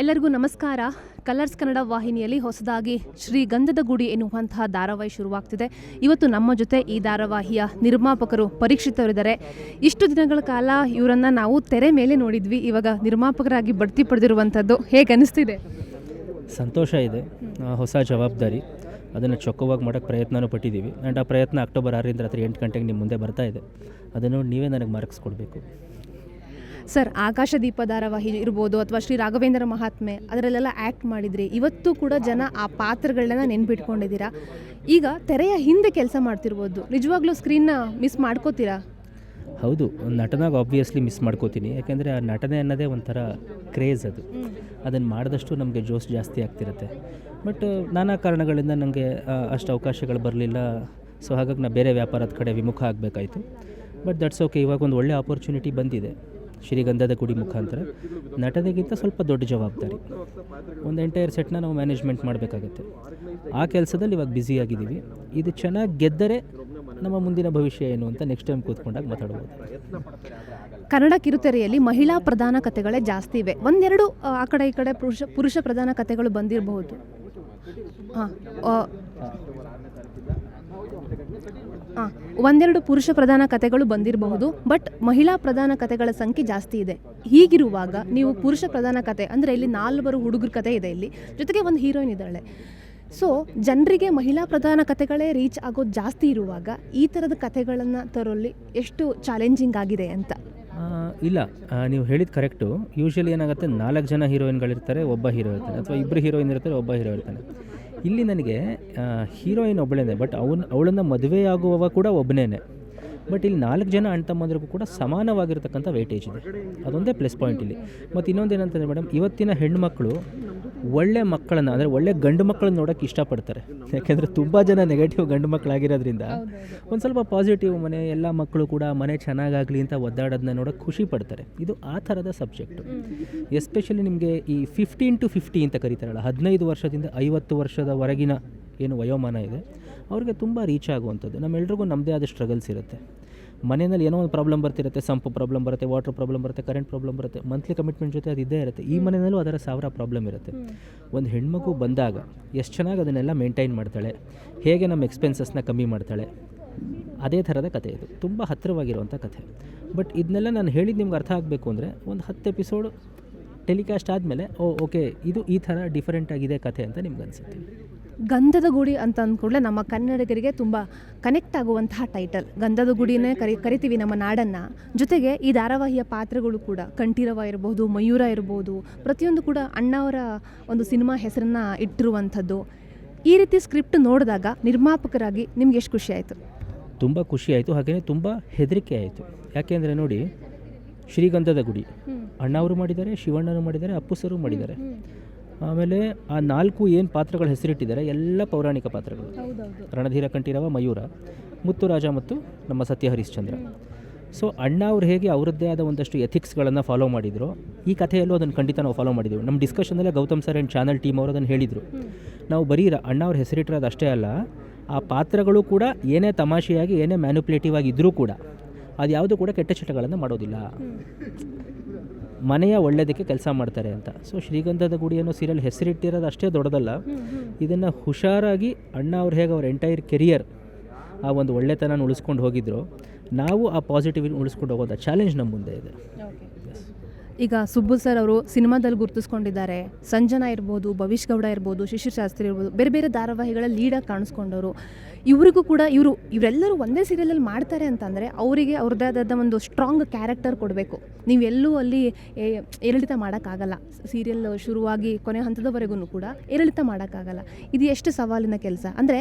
ಎಲ್ಲರಿಗೂ ನಮಸ್ಕಾರ. ಕಲರ್ಸ್ ಕನ್ನಡ ವಾಹಿನಿಯಲ್ಲಿ ಹೊಸದಾಗಿ ಶ್ರೀ ಗಂಧದ ಗುಡಿ ಎನ್ನುವಂತಹ ಧಾರಾವಾಹಿ ಶುರುವಾಗ್ತಿದೆ. ಇವತ್ತು ನಮ್ಮ ಜೊತೆ ಈ ಧಾರಾವಾಹಿಯ ನಿರ್ಮಾಪಕರು ಪರೀಕ್ಷಿತರಿದ್ದಾರೆ ಇಷ್ಟು ದಿನಗಳ ಕಾಲ ಇವರನ್ನ ನಾವು ತೆರೆ ಮೇಲೆ ನೋಡಿದ್ವಿ. ಇವಾಗ ನಿರ್ಮಾಪಕರಾಗಿ ಬಡ್ತಿ ಪಡೆದಿರುವಂಥದ್ದು ಹೇಗೆ ಅನಿಸ್ತಿದೆ? ಸಂತೋಷ ಇದೆ. ಹೊಸ ಜವಾಬ್ದಾರಿ. ಅದನ್ನು ಚೊಕ್ಕವಾಗಿ ಮಾಡೋಕ್ಕೆ ಪ್ರಯತ್ನನೂ ಪಟ್ಟಿದ್ದೀವಿ. ಆ್ಯಂಡ್ ಆ ಪ್ರಯತ್ನ ಅಕ್ಟೋಬರ್ ಆರರಿಂದ ರಾತ್ರಿ ಎಂಟು ಗಂಟೆಗೆ ನಿಮ್ಮ ಮುಂದೆ ಬರ್ತಾ ಇದೆ. ಅದನ್ನು ನೀವೇ ನನಗೆ ಮಾರ್ಕ್ಸ್ ಕೊಡಬೇಕು. ಸರ್ ಆಕಾಶ ದೀಪ ಧಾರಾವಾಹಿ ಇರ್ಬೋದು ಅಥವಾ ಶ್ರೀ ರಾಘವೇಂದ್ರ ಮಹಾತ್ಮೆ ಅದರಲ್ಲೆಲ್ಲ ಆ್ಯಕ್ಟ್ ಮಾಡಿದ್ರಿ ಇವತ್ತು ಕೂಡ ಜನ ಆ ಪಾತ್ರಗಳನ್ನ ನೆನ್ಪಿಟ್ಕೊಂಡಿದ್ದೀರಾ? ಈಗ ತೆರೆಯ ಹಿಂದೆ ಕೆಲಸ ಮಾಡ್ತಿರ್ಬೋದು. ನಿಜವಾಗ್ಲೂ ಸ್ಕ್ರೀನ್ನ ಮಿಸ್ ಮಾಡ್ಕೋತೀರಾ? ಹೌದು ನಟನಾಗ ಆಬ್ವಿಯಸ್ಲಿ ಮಿಸ್ ಮಾಡ್ಕೋತೀನಿ. ಯಾಕೆಂದರೆ ಆ ನಟನೆ ಅನ್ನೋದೇ ಒಂಥರ ಕ್ರೇಜ್ ಅದು. ಅದನ್ನು ಮಾಡಿದಷ್ಟು ನಮಗೆ ಜೋಶ್ ಜಾಸ್ತಿ ಆಗ್ತಿರುತ್ತೆ. ಬಟ್ ನಾನಾ ಕಾರಣಗಳಿಂದ ನನಗೆ ಅಷ್ಟು ಅವಕಾಶಗಳು ಬರಲಿಲ್ಲ. ಸೊ ಹಾಗಾಗಿ ನಾನು ಬೇರೆ ವ್ಯಾಪಾರದ ಕಡೆ ವಿಮುಖ ಆಗಬೇಕಾಯಿತು. ಬಟ್ ದಟ್ಸ್ ಓಕೆ ಇವಾಗ ಒಂದು ಒಳ್ಳೆ ಆಪರ್ಚುನಿಟಿ ಬಂದಿದೆ. ಶ್ರೀಗಂಧದ ಗುಡಿ ಮುಖಾಂತರ ನಟನೆಗಿಂತ ಸ್ವಲ್ಪ ದೊಡ್ಡ ಜವಾಬ್ದಾರಿ. ಒಂದು ಎಂಟೈರ್ ಸೆಟ್ನ ನಾವು ಮ್ಯಾನೇಜ್ಮೆಂಟ್ ಮಾಡಬೇಕಾಗತ್ತೆ. ಆ ಕೆಲಸದಲ್ಲಿ ಇವಾಗ ಬ್ಯುಸಿ ಆಗಿದ್ದೀವಿ. ಇದು ಚೆನ್ನಾಗಿ ಗೆದ್ದರೆ ನಮ್ಮ ಮುಂದಿನ ಭವಿಷ್ಯ ಏನು ಅಂತ ನೆಕ್ಸ್ಟ್ ಟೈಮ್ ಕೂತ್ಕೊಂಡಾಗ ಮಾತಾಡ್ಬೋದು. ಕನ್ನಡ ಕಿರುತೆರೆಯಲ್ಲಿ ಮಹಿಳಾ ಪ್ರಧಾನ ಕಥೆಗಳೇ ಜಾಸ್ತಿ ಇವೆ. ಒಂದೆರಡು ಆ, ಕಡೆ ಈ ಕಡೆ ಪುರುಷ ಪುರುಷ ಪ್ರಧಾನ ಕಥೆಗಳು ಬಂದಿರಬಹುದು. ಒಂದೆರಡು ಪುರುಷ ಪ್ರಧಾನ ಕಥೆಗಳು ಬಂದಿರಬಹುದು, ಬಟ್ ಮಹಿಳಾ ಪ್ರಧಾನ ಕಥೆಗಳ ಸಂಖ್ಯೆ ಜಾಸ್ತಿ ಇದೆ. ಹೀಗಿರುವಾಗ ನೀವು ಪುರುಷ ಪ್ರಧಾನ ಕಥೆ, ಅಂದರೆ ಇಲ್ಲಿ ನಾಲ್ವರು ಹುಡುಗರ ಕತೆ ಇದೆ ಇಲ್ಲಿ, ಜೊತೆಗೆ ಒಂದು ಹೀರೋಯಿನ್ ಇದ್ದಾಳೆ. ಸೊ ಜನರಿಗೆ ಮಹಿಳಾ ಪ್ರಧಾನ ಕಥೆಗಳೇ ರೀಚ್ ಆಗೋದು ಜಾಸ್ತಿ ಇರುವಾಗ ಈ ಥರದ ಕಥೆಗಳನ್ನು ತರೋಲಿ ಎಷ್ಟು ಚಾಲೆಂಜಿಂಗ್ ಆಗಿದೆ ಅಂತ? ಇಲ್ಲ ನೀವು ಹೇಳಿದ ಕರೆಕ್ಟು ಯೂಶ್ವಲಿ ಏನಾಗುತ್ತೆ, ನಾಲ್ಕು ಜನ ಹೀರೋಯಿನ್ಗಳಿರ್ತಾರೆ ಒಬ್ಬ ಹೀರೋ ಇರ್ತಾನೆ, ಅಥವಾ ಇಬ್ಬರು ಹೀರೋಯಿನ್ ಇರ್ತಾರೆ, ಒಬ್ಬ ಹೀರೋ ಇರ್ತಾನೆ. ಇಲ್ಲಿ ನನಗೆ ಹೀರೋಯಿನ್ ಒಬ್ಬಳೇನೆ ಬಟ್ ಅವನ್ ಅವಳನ್ನು ಮದುವೆಯಾಗುವವ ಕೂಡ ಒಬ್ಬನೇ ಬಟ್ ಇಲ್ಲಿ ನಾಲ್ಕು ಜನ ಅಣ್ಣ ತಮ್ಮಂದ್ರಿಗೂ ಕೂಡ ಸಮಾನವಾಗಿರ್ತಕ್ಕಂಥ ವೇಟೇಜ್ ಇದೆ. ಅದೊಂದೇ ಪ್ಲಸ್ ಪಾಯಿಂಟ್ ಇಲ್ಲಿ. ಮತ್ತು ಇನ್ನೊಂದೇನಂತಂದರೆ ಮೇಡಮ್ ಇವತ್ತಿನ ಹೆಣ್ಮಕ್ಳು ಒಳ್ಳೆ ಮಕ್ಕಳನ್ನು ಅಂದರೆ ಒಳ್ಳೆ ಗಂಡು ಮಕ್ಕಳನ್ನ ನೋಡೋಕ್ಕೆ ಇಷ್ಟಪಡ್ತಾರೆ. ಯಾಕೆಂದರೆ ತುಂಬ ಜನ ನೆಗೆಟಿವ್ ಗಂಡು ಮಕ್ಕಳಾಗಿರೋದ್ರಿಂದ ಒಂದು ಸ್ವಲ್ಪ ಪಾಸಿಟಿವ್ ಮನೆ ಎಲ್ಲ ಮಕ್ಕಳು ಕೂಡ ಮನೆ ಚೆನ್ನಾಗಾಗಲಿ ಅಂತ ಒದ್ದಾಡೋದನ್ನ ನೋಡೋಕ್ಕೆ ಖುಷಿ ಪಡ್ತಾರೆ. ಇದು ಆ ಥರದ ಸಬ್ಜೆಕ್ಟು ಎಸ್ಪೆಷಲಿ ನಿಮಗೆ ಈ ಫಿಫ್ಟೀನ್ ಟು ಫಿಫ್ಟಿ ಅಂತ ಕರೀತಾರಲ್ಲ ಹದಿನೈದು ವರ್ಷದಿಂದ ಐವತ್ತು ವರ್ಷದವರೆಗಿನ ಏನು ವಯೋಮಾನ ಇದೆ ಅವ್ರಿಗೆ ತುಂಬ ರೀಚ್ ಆಗುವಂಥದ್ದು. ನಮ್ಮೆಲ್ರಿಗೂ ನಮ್ಮದೇ ಆದ ಸ್ಟ್ರಗಲ್ಸ್ ಇರುತ್ತೆ. ಮನೆಯಲ್ಲಿ ಏನೋ ಒಂದು ಪ್ರಾಬ್ಲಮ್ ಬರ್ತಿರುತ್ತೆ ಸಂಪು ಪ್ರಾಬ್ಲಮ್ ಬರುತ್ತೆ ವಾಟರ್ ಪ್ರಾಬ್ಲಮ್ ಬರುತ್ತೆ ಕರೆಂಟ್ ಪ್ರಾಬ್ಲಮ್ ಬರುತ್ತೆ ಮಂತ್ಲಿ ಕಮಿಟ್ಮೆಂಟ್ ಜೊತೆ ಅದು ಇದ್ದೇ ಇರುತ್ತೆ. ಈ ಮನೆಯಲ್ಲೂ ಅದರ ಸಾವಿರ ಪ್ರಾಬ್ಲಮ್ ಇರುತ್ತೆ. ಒಂದು ಹೆಣ್ಮಗು ಬಂದಾಗ ಎಷ್ಟು ಚೆನ್ನಾಗಿ ಅದನ್ನೆಲ್ಲ ಮೇಂಟೈನ್ ಮಾಡ್ತಾಳೆ ಹೇಗೆ ನಮ್ಮ ಎಕ್ಸ್ಪೆನ್ಸಸ್ನ ಕಮ್ಮಿ ಮಾಡ್ತಾಳೆ ಅದೇ ಥರದ ಕತೆ ಇದು. ತುಂಬ ಹತ್ತಿರವಾಗಿರುವಂಥ ಕಥೆ. ಬಟ್ ಇದನ್ನೆಲ್ಲ ನಾನು ಹೇಳಿದ್ದು ನಿಮ್ಗೆ ಅರ್ಥ ಆಗಬೇಕು ಅಂದರೆ ಒಂದು ಹತ್ತು ಎಪಿಸೋಡ್ ಟೆಲಿಕಾಸ್ಟ್ ಆದಮೇಲೆ ಓ ಓಕೆ ಇದು ಈ ಥರ ಡಿಫರೆಂಟ್ ಆಗಿದೆ ಕಥೆ ಅಂತ ನಿಮ್ಗೆ ಅನಿಸುತ್ತೆ. ಗಂಧದ ಗುಡಿ ಅಂತ ಅಂದ್ಕೂಡಲೇ ನಮ್ಮ ಕನ್ನಡಿಗರಿಗೆ ತುಂಬ ಕನೆಕ್ಟ್ ಆಗುವಂತಹ ಟೈಟಲ್ ಗಂಧದ ಗುಡಿನೇ ಕರಿ ಕರಿತೀವಿ ನಮ್ಮ ನಾಡನ್ನು. ಜೊತೆಗೆ ಈ ಧಾರಾವಾಹಿಯ ಪಾತ್ರಗಳು ಕೂಡ ಕಂಠೀರವ ಇರ್ಬೋದು ಮಯೂರ ಇರ್ಬೋದು ಪ್ರತಿಯೊಂದು ಕೂಡ ಅಣ್ಣವರ ಒಂದು ಸಿನಿಮಾ ಹೆಸರನ್ನು ಇಟ್ಟಿರುವಂಥದ್ದು. ಈ ರೀತಿ ಸ್ಕ್ರಿಪ್ಟ್ ನೋಡಿದಾಗ ನಿರ್ಮಾಪಕರಾಗಿ ನಿಮ್ಗೆ ಎಷ್ಟು ಖುಷಿ ಆಯಿತು? ತುಂಬ ಖುಷಿ ಆಯಿತು. ಹಾಗೆಯೇ ತುಂಬ ಹೆದರಿಕೆ ಆಯಿತು. ಯಾಕೆಂದರೆ ನೋಡಿ ಶ್ರೀಗಂಧದ ಗುಡಿ. ಅಣ್ಣವರು ಮಾಡಿದ್ದಾರೆ ಶಿವಣ್ಣರು ಮಾಡಿದ್ದಾರೆ ಅಪ್ಪು ಸರು ಮಾಡಿದ್ದಾರೆ ಆಮೇಲೆ ಆ ನಾಲ್ಕು ಏನು ಪಾತ್ರಗಳ ಹೆಸರಿಟ್ಟಿದ್ದಾರೆ ಎಲ್ಲ ಪೌರಾಣಿಕ ಪಾತ್ರಗಳು. ರಣಧೀರ ಕಂಠೀರವ ಮಯೂರ ಮುತ್ತುರಾಜ ಮತ್ತು ನಮ್ಮ ಸತ್ಯ ಹರಿಶ್ಚಂದ್ರ. ಸೊ ಅಣ್ಣ ಅವ್ರು ಹೇಗೆ ಅವರದ್ದೇ ಆದ ಒಂದಷ್ಟು ಎಥಿಕ್ಸ್ಗಳನ್ನು ಫಾಲೋ ಮಾಡಿದ್ರು ಈ ಕಥೆಯಲ್ಲೂ ಅದನ್ನು ಖಂಡಿತ ನಾವು ಫಾಲೋ ಮಾಡಿದ್ದೀವಿ ನಮ್ಮ ಡಿಸ್ಕಷನಲ್ಲೇ Gautam sir and channel team ಅವರು ಅದನ್ನು ಹೇಳಿದರು. ನಾವು ಬರೀ ಅಣ್ಣ ಅವ್ರ ಹೆಸರಿಟ್ಟಿರೋದು ಅಷ್ಟೇ ಅಲ್ಲ ಆ ಪಾತ್ರಗಳು ಕೂಡ ಏನೇ ತಮಾಷೆಯಾಗಿ ಏನೇ ಮ್ಯಾನುಪ್ಲೇಟಿವ್ ಆಗಿ ಇದ್ದರೂ ಕೂಡ ಅದು ಯಾವುದೂ ಕೂಡ ಕೆಟ್ಟ ಚಟಗಳನ್ನು ಮಾಡೋದಿಲ್ಲ. ಮನೆಯ ಒಳ್ಳೆಯದಕ್ಕೆ ಕೆಲಸ ಮಾಡ್ತಾರೆ ಅಂತ. ಸೊ ಶ್ರೀಗಂಧದ ಗುಡಿ ಅನ್ನೋ ಸೀರಿಯಲ್ ಹೆಸರಿಟ್ಟಿರೋದು ಅಷ್ಟೇ ದೊಡ್ಡದಲ್ಲ. ಇದನ್ನು ಹುಷಾರಾಗಿ ಅಣ್ಣ ಅವ್ರು ಹೇಗೆ ಅವ್ರ ಎಂಟೈರ್ ಕೆರಿಯರ್ ಆ ಒಂದು ಒಳ್ಳೆತನ ಉಳಿಸ್ಕೊಂಡು ಹೋಗಿದ್ರು, ನಾವು ಆ ಪಾಸಿಟಿವ್ ಉಳಿಸ್ಕೊಂಡು ಹೋಗೋದು ಚಾಲೆಂಜ್ ನಮ್ಮ ಮುಂದೆ ಇದೆ. ಈಗ ಸುಬ್ಬು ಸರ್ ಅವರು ಸಿನಿಮಾದಲ್ಲಿ ಗುರುತಿಸ್ಕೊಂಡಿದ್ದಾರೆ. ಸಂಜನಾ ಇರ್ಬೋದು ಭವಿಷ್ ಗೌಡ ಇರ್ಬೋದು, ಶಿಶಿರ್ ಶಾಸ್ತ್ರಿ ಇರ್ಬೋದು, ಬೇರೆ ಬೇರೆ ಧಾರಾವಾಹಿಗಳ ಲೀಡಾಗಿ ಕಾಣಿಸ್ಕೊಂಡವರು. ಇವರಿಗೂ ಕೂಡ ಇವರು, ಇವರೆಲ್ಲರೂ ಒಂದೇ ಸೀರಿಯಲಲ್ಲಿ ಮಾಡ್ತಾರೆ ಅಂತಂದರೆ ಅವರಿಗೆ ಅವ್ರದ್ದೇ ಆದ ಒಂದು ಸ್ಟ್ರಾಂಗ್ ಕ್ಯಾರೆಕ್ಟರ್ ಕೊಡಬೇಕು. ನೀವೆಲ್ಲೂ ಅಲ್ಲಿ ಏರಿಳಿತ ಮಾಡೋಕ್ಕಾಗಲ್ಲ. ಸೀರಿಯಲ್ ಶುರುವಾಗಿ ಕೊನೆ ಹಂತದವರೆಗೂ ಕೂಡ ಏರಿಳಿತ ಮಾಡೋಕ್ಕಾಗಲ್ಲ. ಇದು ಎಷ್ಟು ಸವಾಲಿನ ಕೆಲಸ. ಅಂದರೆ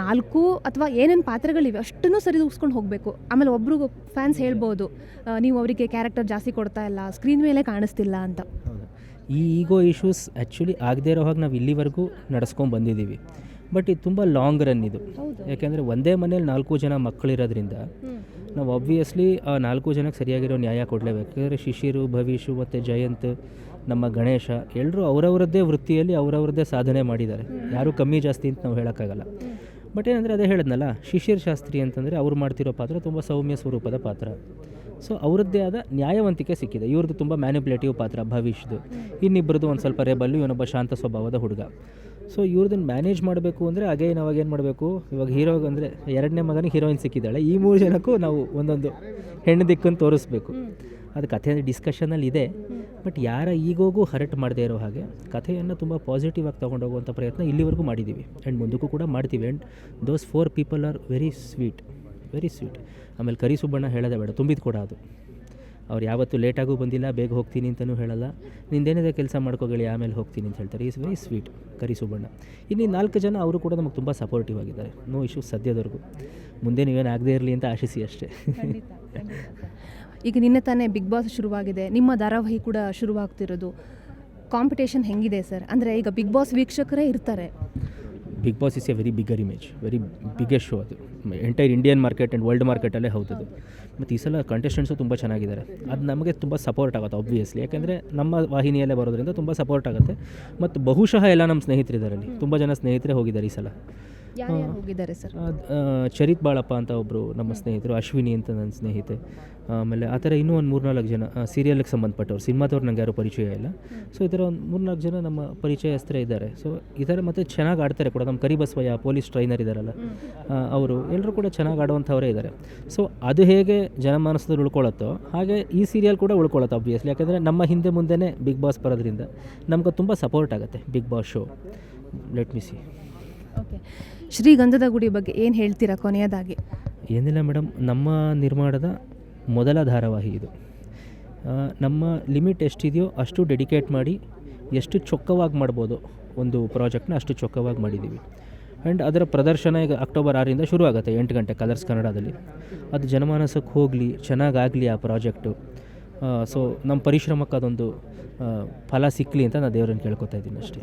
ನಾಲ್ಕು ಅಥವಾ ಏನೇನು ಪಾತ್ರಗಳಿವೆ ಅಷ್ಟನ್ನು ಸರಿದೂಗಿಸ್ಕೊಂಡು ಹೋಗಬೇಕು. ಆಮೇಲೆ ಒಬ್ರಿಗೂ ಫ್ಯಾನ್ಸ್ ಹೇಳ್ಬೋದು ನೀವು ಅವರಿಗೆ ಕ್ಯಾರೆಕ್ಟರ್ ಜಾಸ್ತಿ ಕೊಡ್ತಾ ಇಲ್ಲ ಸ್ಕ್ರೀನ್ ಮೇಲೆ ಕಾಣಿಸ್ತಿಲ್ಲ ಅಂತ. ಈ ಈಗೋ ಇಶ್ಯೂಸ್ ಆ್ಯಕ್ಚುಲಿ ಆಗದೇ ಇರೋ ಹಾಗೆ ನಾವು ಇಲ್ಲಿವರೆಗೂ ನಡೆಸ್ಕೊಂಡು ಬಂದಿದ್ದೀವಿ. ಬಟ್ ಇದು ತುಂಬ ಲಾಂಗ್ ರನ್ ಇದು. ಯಾಕೆಂದರೆ ಒಂದೇ ಮನೇಲಿ ನಾಲ್ಕು ಜನ ಮಕ್ಕಳಿರೋದ್ರಿಂದ ನಾವು ಆಬ್ವಿಯಸ್ಲಿ ಆ ನಾಲ್ಕು ಜನಕ್ಕೆ ಸರಿಯಾಗಿರೋ ನ್ಯಾಯ ಕೊಡಲೇಬೇಕು. ಯಾಕಂದರೆ ಶಿಶಿರು ಭವಿಷು ಮತ್ತು ಜಯಂತ್ ನಮ್ಮ ಗಣೇಶ ಎಲ್ಲರೂ ಅವರವರದ್ದೇ ವೃತ್ತಿಯಲ್ಲಿ ಅವರವರದ್ದೇ ಸಾಧನೆ ಮಾಡಿದ್ದಾರೆ. ಯಾರೂ ಕಮ್ಮಿ ಜಾಸ್ತಿ ಅಂತ ನಾವು ಹೇಳೋಕ್ಕಾಗಲ್ಲ. ಬಟ್ ಏನಂದರೆ ಅದೇ ಹೇಳಿದ್ನಲ್ಲ ಶಿಶಿರ್ ಶಾಸ್ತ್ರಿ ಅಂತಂದರೆ ಅವ್ರು ಮಾಡ್ತಿರೋ ಪಾತ್ರ ತುಂಬ ಸೌಮ್ಯ ಸ್ವರೂಪದ ಪಾತ್ರ. ಸೊ ಅವರದ್ದೇ ಆದ ನ್ಯಾಯವಂತಿಕೆ ಸಿಕ್ಕಿದೆ. ಇವ್ರದ್ದು ತುಂಬ ಮ್ಯಾನಿಪುಲೇಟಿವ್ ಪಾತ್ರ ಭವಿಷ್ಯದು ಇನ್ನಿಬ್ಬರದ್ದು ಒಂದು ಸ್ವಲ್ಪ ರೇಬಲ್ಲು, ಇವನೊಬ್ಬ ಶಾಂತ ಸ್ವಭಾವದ ಹುಡುಗ. ಸೊ ಇವ್ರದನ್ನು ಮ್ಯಾನೇಜ್ ಮಾಡಬೇಕು ಅಂದರೆ ಅಗೇ ಅವಾಗ ಏನು ಮಾಡಬೇಕು? ಇವಾಗ ಹೀರೋ ಅಂದರೆ, ಎರಡನೇ ಮಗನಿಗೆ ಹೀರೋಯಿನ್ ಸಿಕ್ಕಿದ್ದಾಳೆ. ಈ ಮೂರು ಜನಕ್ಕೂ ನಾವು ಒಂದೊಂದು ಹೆಣ್ಣು ದಿಕ್ಕನ್ನು ತೋರಿಸ್ಬೇಕು. ಅದು ಕಥೆ ಡಿಸ್ಕಷನಲ್ಲಿ ಇದೆ. ಬಟ್ ಯಾರ ಈಗೋಗೂ ಹರಟ್ ಮಾಡದೇ ಇರೋ ಹಾಗೆ, ಕಥೆಯನ್ನು ತುಂಬ ಪಾಸಿಟಿವ್ ಆಗಿ ತೊಗೊಂಡೋಗುವಂಥ ಪ್ರಯತ್ನ ಇಲ್ಲಿವರೆಗೂ ಮಾಡಿದ್ದೀವಿ ಆ್ಯಂಡ್ ಮುಂದಕ್ಕೂ ಕೂಡ ಮಾಡ್ತೀವಿ. And those four people are very sweet very sweet ಆಮೇಲೆ ಕರಿ ಸುಬ್ಬಣ್ಣ ಹೇಳೋದೇ ಬೇಡ ತುಂಬಿದ ಕೂಡ ಅದು. ಅವ್ರು ಯಾವತ್ತೂ ಲೇಟಾಗೂ ಬಂದಿಲ್ಲ, ಬೇಗ ಹೋಗ್ತೀನಿ ಅಂತಲೂ ಹೇಳಲ್ಲ. ನಿಂದೇನಿದೆ ಕೆಲಸ ಮಾಡ್ಕೋಗಳಿ, ಆಮೇಲೆ ಹೋಗ್ತೀನಿ ಅಂತ ಹೇಳ್ತಾರೆ. Is very sweet Kari Subbanna. ಈ ನಾಲ್ಕು ಜನ ಅವರು ಕೂಡ ನಮಗೆ ತುಂಬ ಸಪೋರ್ಟಿವ್ ಆಗಿದ್ದಾರೆ. ನೋ ಇಶ್ಯೂ ಸದ್ಯದವರೆಗೂ. ಮುಂದೆ ನೀವೇನು ಆಗದೇ ಇರಲಿ ಅಂತ ಆಶಿಸಿ ಅಷ್ಟೇ. ಈಗ ನಿನ್ನೆ ತಾನೇ ಬಿಗ್ ಬಾಸ್ ಶುರುವಾಗಿದೆ. ನಿಮ್ಮ ಧಾರಾವಾಹಿ ಕೂಡ ಶುರುವಾಗ್ತಿರೋದು. ಕಾಂಪಿಟೇಷನ್ ಹೆಂಗಿದೆ ಸರ್? ಅಂದರೆ ಈಗ ಬಿಗ್ ಬಾಸ್ ವೀಕ್ಷಕರೇ ಇರ್ತಾರೆ. Bigg Boss is a very bigger image very biggest show ಅದು. Entire Indian market and world ಮಾರ್ಕೆಟಲ್ಲೇ ಹೌದದು ಮತ್ತು ಈ ಸಲ ಕಂಟೆಸ್ಟೆಂಟ್ಸು ತುಂಬ ಚೆನ್ನಾಗಿದ್ದಾರೆ. ಅದು ನಮಗೆ ತುಂಬ ಸಪೋರ್ಟ್ ಆಗುತ್ತೆ ಆಬ್ವಿಯಸ್ಲಿ ಯಾಕೆಂದರೆ ನಮ್ಮ ವಾಹಿನಿಯಲ್ಲೇ ಬರೋದ್ರಿಂದ ತುಂಬ ಸಪೋರ್ಟ್ ಆಗುತ್ತೆ. ಮತ್ತು ಬಹುಶಃ ಎಲ್ಲ ನಮ್ಮ ಸ್ನೇಹಿತರಿದ್ದಾರೆ ಅಲ್ಲಿ. ತುಂಬ ಜನ ಸ್ನೇಹಿತರೆ ಹೋಗಿದ್ದಾರೆ ಈ ಸಲ. ಯಾರ್ಯಾರು ಹೋಗಿದ್ದಾರೆ ಸರ್? ಅದ್, ಚರಿತ್ ಬಾಳಪ್ಪ ಅಂತ ಒಬ್ಬರು ನಮ್ಮ ಸ್ನೇಹಿತರು ಅಶ್ವಿನಿ ಅಂತ ನನ್ನ ಸ್ನೇಹಿತೆ. ಆಮೇಲೆ ಆ ಥರ ಇನ್ನೂ ಒಂದು ಮೂರ್ನಾಲ್ಕು ಜನ ಸೀರಿಯಲ್ಗೆ ಸಂಬಂಧಪಟ್ಟವ್ರು. ಸಿನಿಮಾದವ್ರು ನಂಗೆ ಯಾರು ಪರಿಚಯ ಇಲ್ಲ. ಸೊ ಈ ಥರ ಒಂದು ಮೂರ್ನಾಲ್ಕು ಜನ ನಮ್ಮ ಪರಿಚಯಸ್ಥರೇ ಇದ್ದಾರೆ. ಸೊ ಈ ಥರ ಮತ್ತು ಚೆನ್ನಾಗಿ ಆಡ್ತಾರೆ ಕೂಡ. ನಮ್ಮ ಕರಿಬಸ್ವಯ್ಯ ಪೊಲೀಸ್ ಟ್ರೈನರ್ ಇದ್ದಾರಲ್ಲ ಅವರು ಎಲ್ಲರೂ ಕೂಡ ಚೆನ್ನಾಗಿ ಆಡುವಂಥವರೇ ಇದ್ದಾರೆ. ಸೊ ಅದು ಹೇಗೆ ಜನಮಾನಸದಲ್ಲಿ ಉಳ್ಕೊಳ್ಳುತ್ತೋ ಹಾಗೆ ಈ ಸೀರಿಯಲ್ ಕೂಡ ಉಳ್ಕೊಳ್ಳುತ್ತೆ ಆಬ್ವಿಯಸ್ಲಿ ಯಾಕೆಂದರೆ ನಮ್ಮ ಹಿಂದೆ ಮುಂದೆನೇ ಬಿಗ್ ಬಾಸ್ ಬರೋದ್ರಿಂದ ನಮ್ಗೆ ತುಂಬ ಸಪೋರ್ಟ್ ಆಗುತ್ತೆ Bigg Boss show let me see okay Srigandhada Gudi ಬಗ್ಗೆ ಏನು ಹೇಳ್ತೀರಾ ಕೊನೆಯದಾಗಿ? ಏನಿಲ್ಲ ಮೇಡಮ್, ನಮ್ಮ ನಿರ್ಮಾಣದ ಮೊದಲ ಧಾರಾವಾಹಿ ಇದು. ನಮ್ಮ ಲಿಮಿಟ್ ಎಷ್ಟಿದೆಯೋ ಅಷ್ಟು ಡೆಡಿಕೇಟ್ ಮಾಡಿ, ಎಷ್ಟು ಚೊಕ್ಕವಾಗಿ ಮಾಡ್ಬೋದು ಒಂದು ಪ್ರಾಜೆಕ್ಟ್ನ ಅಷ್ಟು ಚೊಕ್ಕವಾಗಿ ಮಾಡಿದ್ದೀವಿ ಆ್ಯಂಡ್ ಅದರ ಪ್ರದರ್ಶನ ಈಗ ಅಕ್ಟೋಬರ್ ಆರರಿಂದ ಶುರು ಆಗುತ್ತೆ, ಎಂಟು ಗಂಟೆ ಕಲರ್ಸ್ ಕನ್ನಡದಲ್ಲಿ. ಅದು ಜನಮಾನಸಕ್ಕೆ ಹೋಗಲಿ, ಚೆನ್ನಾಗಾಗಲಿ ಆ ಪ್ರಾಜೆಕ್ಟು. ಸೊ ನಮ್ಮ ಪರಿಶ್ರಮಕ್ಕೆ ಅದೊಂದು ಫಲ ಸಿಕ್ಕಲಿ ಅಂತ ನಾನು ದೇವರನ್ನು ಕೇಳ್ಕೊತಾ ಇದ್ದೀನಿ ಅಷ್ಟೇ.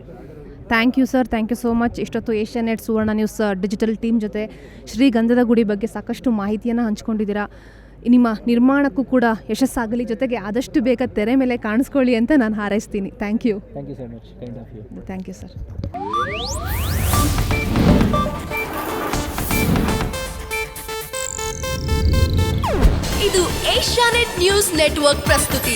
Thank you sir thank you so much ಇಷ್ಟೊತ್ತು Asianet Suvarna news digital team ಜೊತೆ ಶ್ರೀಗಂಧದ ಗುಡಿ ಬಗ್ಗೆ ಸಾಕಷ್ಟು ಮಾಹಿತಿಯನ್ನು ಹಂಚ್ಕೊಂಡಿದ್ದೀರಾ. ನಿಮ್ಮ ನಿರ್ಮಾಣಕ್ಕೂ ಕೂಡ ಯಶಸ್ಸಾಗಲಿ ಜೊತೆಗೆ ಆದಷ್ಟು ಬೇಗ ತೆರೆ ಮೇಲೆ ಕಾಣಿಸ್ಕೊಳ್ಳಿ ಅಂತ ನಾನು ಹಾರೈಸ್ತೀನಿ. Thank you thank you so much kind of you thank you sir ಇದು ಏಷ್ಯಾನೆಟ್ ನ್ಯೂಸ್ ನೆಟ್ವರ್ಕ್ ಪ್ರಸ್ತುತಿ.